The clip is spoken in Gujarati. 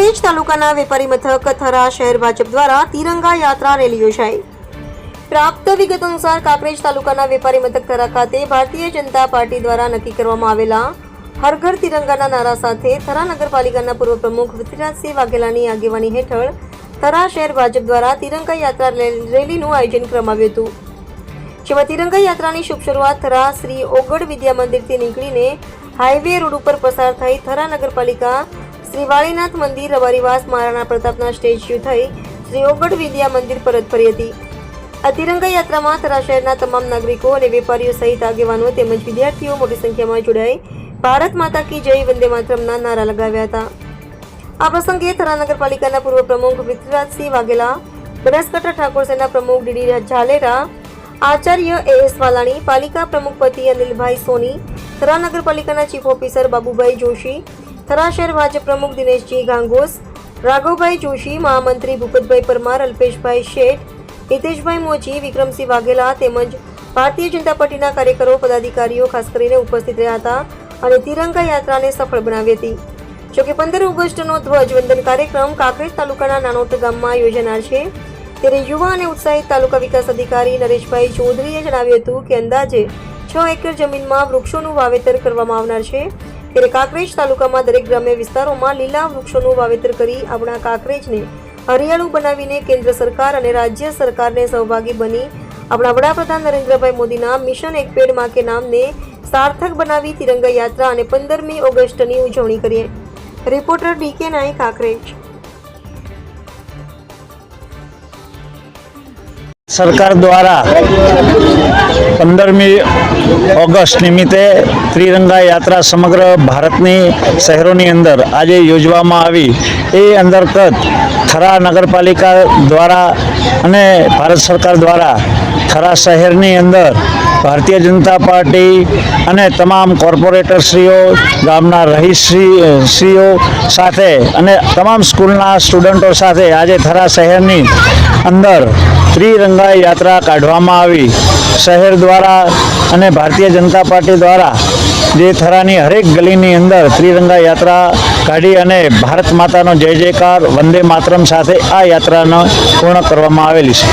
તાલુકાના વેપારી મથક થરા શહેર ભાજપ દ્વારા તિરંગા યાત્રા રેલી યોજાઈ. પ્રાપ્ત વિગત અનુસાર કાંકરેજ તાલુકાના વેપારી મથક થરા ખાતે ભારતીય જનતા પાર્ટી દ્વારા નક્કી કરવામાં આવેલા હર ઘર તિરંગાના નારા સાથે થરા નગરપાલિકાના પૂર્વ પ્રમુખ પૃથ્વીરાજસિંહ વાઘેલાની આગેવાની હેઠળ થરા શહેર ભાજપ દ્વારા તિરંગા યાત્રા રેલીનું આયોજન કરવામાં આવ્યું હતું. જેમાં તિરંગા યાત્રાની શુભ શરૂઆત થરા શ્રી ઓગડ વિદ્યા મંદિરથી નીકળીને હાઈવે રોડ ઉપર પસાર થઈ થરા નગરપાલિકા શ્રી વાળીનાથ મંદિર રવારીવાસ મહારાણા પ્રતાપના સ્ટેચ્યુ થઈ શ્રી ઓગઢ વિદ્યા મંદિર પરત ફરી હતી. આ તિરંગા યાત્રામાં થરા શહેરના તમામ નાગરિકો અને વેપારીઓ સહિત આગેવાનો તેમજ વિદ્યાર્થીઓ મોટી સંખ્યામાં જોડાઈ ભારત માતા કી જય વંદે માતરમના નારા લગાવ્યા હતા. આ પ્રસંગે થરા નગરપાલિકાના પૂર્વ પ્રમુખ પૃથ્વીરાજસિંહ વાઘેલા, બનાસકાંઠા ઠાકોર સેના પ્રમુખ ડીડી ઝાલેરા, આચાર્ય એ એસ વાલાણી, પાલિકા પ્રમુખપતિ અનિલભાઈ સોની, થરા નગરપાલિકાના ચીફ ઓફિસર બાબુભાઈ જોશી થરા શહેર ભાજપ પ્રમુખ દિનેશજી ગાંગોસ, રાઘવભાઈ જોશી, મહામંત્રી ભૂપતભાઈ પરમાર, અલ્પેશભાઈ શેઠ, હિતેશભાઈ મોચી, વિક્રમસિંહ વાઘેલા તેમજ ભારતીય જનતા પાર્ટીના કાર્યકરો, પદાધિકારીઓ ખાસ કરીને ઉપસ્થિત રહ્યા હતા અને તિરંગા યાત્રાને સફળ બનાવી હતી. જોકે પંદર ઓગસ્ટનો ધ્વજવંદન કાર્યક્રમ કાંકરેજ તાલુકાના નાનોટ ગામમાં યોજાનાર છે. ત્યારે યુવા અને ઉત્સાહિત તાલુકા વિકાસ અધિકારી નરેશભાઈ ચૌધરીએ જણાવ્યું હતું કે અંદાજે છ એકર જમીનમાં વૃક્ષોનું વાવેતર કરવામાં આવનાર છે. ત્યારે કાંકરેજ તાલુકામાં દરેક ગ્રામ્ય વિસ્તારોમાં લીલા વૃક્ષોનું વાવેતર કરી આપણા કાંકરેજને હરિયાળું બનાવીને કેન્દ્ર સરકાર અને રાજ્ય સરકારને સહભાગી બની આપણા વડાપ્રધાન નરેન્દ્રભાઈ મોદીના મિશન એક પેડમાં કે નામને સાર્થક બનાવી તિરંગા યાત્રા અને પંદરમી ઓગસ્ટની ઉજવણી કરીએ. રિપોર્ટર ડીકે નાઈ કાંકરેજ. સરકાર દ્વારા પંદરમી ઓગસ્ટ નિમિત્તે ત્રિરંગા યાત્રા સમગ્ર ભારતની શહેરોની અંદર આજે યોજવામાં આવી. એ અંતર્ગત થરા નગરપાલિકા દ્વારા અને ભારત સરકાર દ્વારા થરા શહેરની અંદર ભારતીય જનતા પાર્ટી અને તમામ કોર્પોરેટરશ્રીઓ, ગામના રહીશ્રી શ્રીઓ સાથે અને તમામ સ્કૂલના સ્ટુડન્ટો સાથે આજે થરા શહેરની અંદર ત્રિરંગા યાત્રા કાઢવામાં આવી. શહેર દ્વારા અને ભારતીય જનતા પાર્ટી દ્વારા જે થરાની હરેક ગલીની અંદર ત્રિરંગા યાત્રા કાઢી અને ભારત માતાનો જય જયકાર, વંદે માતરમ સાથે આ યાત્રાનો પૂર્ણ કરવામાં આવેલી છે.